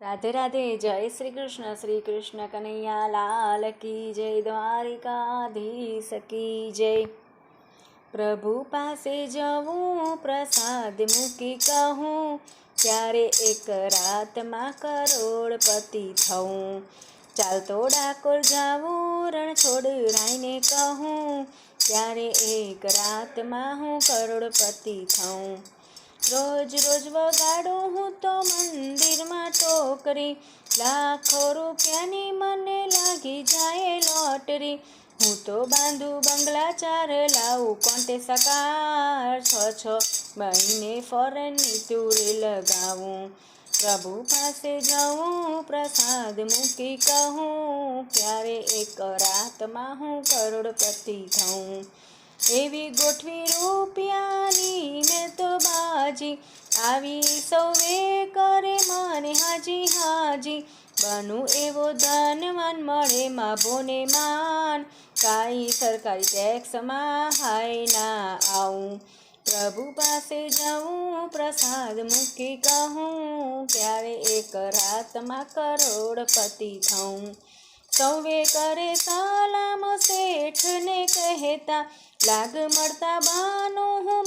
રાધે રાધે જય શ્રી કૃષ્ણ શ્રી કૃષ્ણ કનૈયા લાલ કી જય દ્વારિકાધીશ કી જય પ્રભુ પાસે જવું પ્રસાદ મૂકી કહું ત્યારે એક રાતમાં કરોડપતિ થવું ચાલતો ડાકોર જાવું રણ છોડ રાઈને કહું ત્યારે એક રાતમાં હું કરોડપતિ થઉં રોજ રોજ વગાડું હું તો મંદિરમાં ટોકરી. લાખો રૂપિયાની મને લાગી જાય લોટરી. હું તો બાંધું બંગલા ચાર, લાવું કોન્ટે સકાર છ છ મહિને ફોરેનની ટૂરે લગાવું. પ્રભુ પાસે જાઉં પ્રસાદ મૂકી કહું. ક્યારે એક રાતમાં હું કરોડપતિ થઉં? એવી ગોઠવી તો બાજી આવી સૌએ કરે મને હાજી હાજી. બનું એવો ધનવાન, મળે માભોને માન. કાંઈ સરકારી ટેક્સમાં હાય ના આવું. પ્રભુ પાસે જાઉં, પ્રસાદ મૂકી કહું. ત્યારે એક રાતમાં કરોડપતિ થઉં. સૌએ કરે સલામ શેઠને કહેતા, લાગ મળતા બાનું હું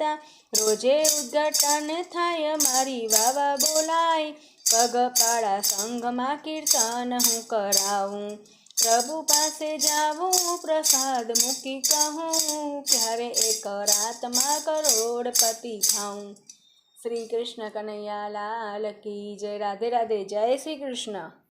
નેતા રોજે ઉદ્ઘાટન થાય, મારી વાવા બોલાય, પગપાળા સંઘમાં કીર્તન હું કરાવું, પ્રભુ પાસે જાવું, પ્રસાદ મૂકી કહું, ક્યારે એક રાતમાં કરોડપતિ થાઉં. શ્રી કૃષ્ણ કનૈયા લાલ કી જય. રાધે રાધે, જય શ્રી કૃષ્ણ.